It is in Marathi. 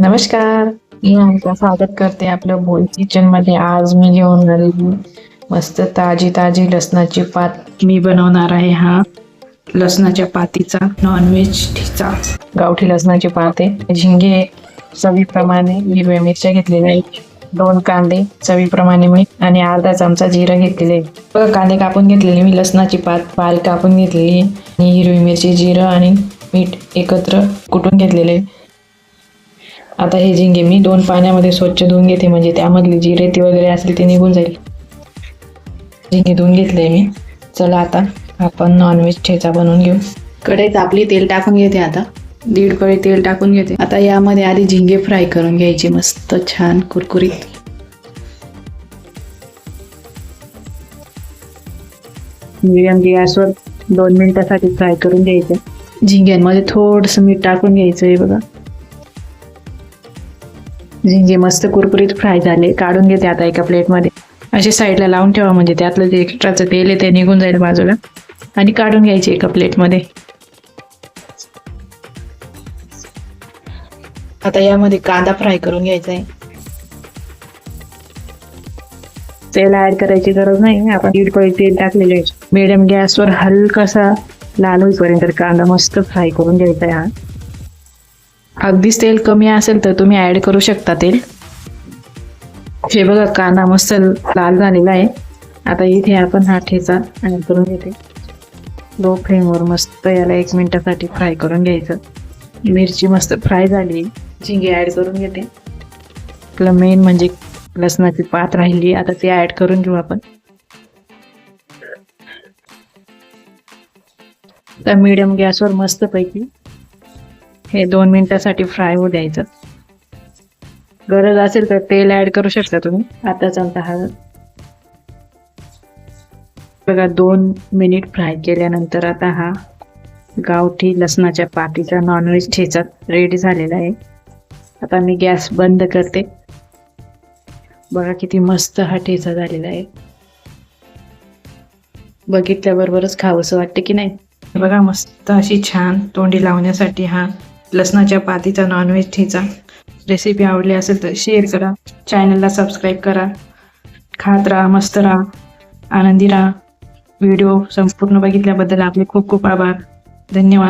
नमस्कार. मी आमचं स्वागत करते आपलं बोल किचनमध्ये. आज मी घेऊन आलेली मस्त ताजी ताजी लसणाची पात. मी बनवणार आहे हा लसणाच्या पातीचा नॉनव्हेज ठिचा. गावठी लसणाची पात आहे. झिंगे चवीप्रमाणे हिरव्या मिरच्या घेतलेल्या आहेत. दोन कांदे चवीप्रमाणे मीठ आणि अर्धा चमचा जिरं घेतलेले कांदे कापून घेतलेले. मी लसणाची पात पाल कापून घेतलेली आहे. आणि हिरवी मिरची जिरं आणि मीठ एकत्र कुटून घेतलेले आहे. आता हे झिंगे मी दोन पाण्यामध्ये स्वच्छ धुवून घेते म्हणजे त्यामधली जी रेती वगैरे असेल ते निघून जाईल. झिंगे धुवून घेतले मी. चला आता आपण नॉनव्हेज ठेचा बनवून घेऊ. कढईत आपली तेल टाकून घेते आता. दीड कढई तेल टाकून घेते. आता यामध्ये आधी झिंगे फ्राय करून घ्यायचे मस्त छान कुरकुरीत. मिडियम गॅसवर दोन मिनिटासाठी फ्राय करून घ्यायचे. झिंग्यांमध्ये थोडंसं मीठ टाकून घ्यायचं आहे बघा. झिंगे मस्त कुरकुरीत फ्राय झाले. काढून घेते आता एका प्लेटमध्ये. असे साईडला लावून ठेवा म्हणजे त्यातलं जे एक्स्ट्राचं तेल आहे ते निघून जाईल बाजूला. आणि काढून घ्यायचे एका प्लेटमध्ये. आता यामध्ये कांदा फ्राय करून घ्यायचा आहे. तेल ऍड करायची गरज नाही आपण दीड पळी तेल टाकलेले आहे. मिडियम गॅसवर हलकासा लाल होईपर्यंत कांदा मस्त फ्राय करून घ्यायचा आहे हा. अगदीच तेल कमी असेल तर तुम्ही ॲड करू शकता तेल. हे बघा कांदा मस्त लाल झालेला आहे. आता इथे आपण हा ठेचा ॲड करून घेते. लो फ्लेमवर मस्त याला एक मिनटासाठी फ्राय करून घ्यायचं. मिरची मस्त फ्राय झाली. झिंगे ॲड करून घेते. आपलं मेन म्हणजे लसणाची पात राहिली. आता ती ॲड करून घेऊ आपण. तर मीडियम गॅसवर मस्तपैकी हे दोन मिनिटासाठी फ्राय होऊ द्यायचं. गरज असेल तर तेल ऍड करू शकता तुम्ही. आता चालता हा. बघा दोन मिनिट फ्राय केल्यानंतर आता हा गावठी लसणाच्या पातीचा नॉनव्हेज ठेचा रेडी झालेला आहे. आता मी गॅस बंद करते. बघा किती मस्त हा ठेचा झालेला आहे. बघितल्याबरोबरच खावंसं वाटतं की नाही. बघा मस्त अशी छान तोंडी लावण्यासाठी हा लसणाच्या पातीचा नॉनव्हेज ठेचा. रेसिपी आवडली असेल तर शेअर करा. चॅनलला सबस्क्राईब करा. खात राहा मस्त राहा. आनंदी राहा. व्हिडिओ संपूर्ण बघितल्याबद्दल आपले खूप खूप आभार. धन्यवाद.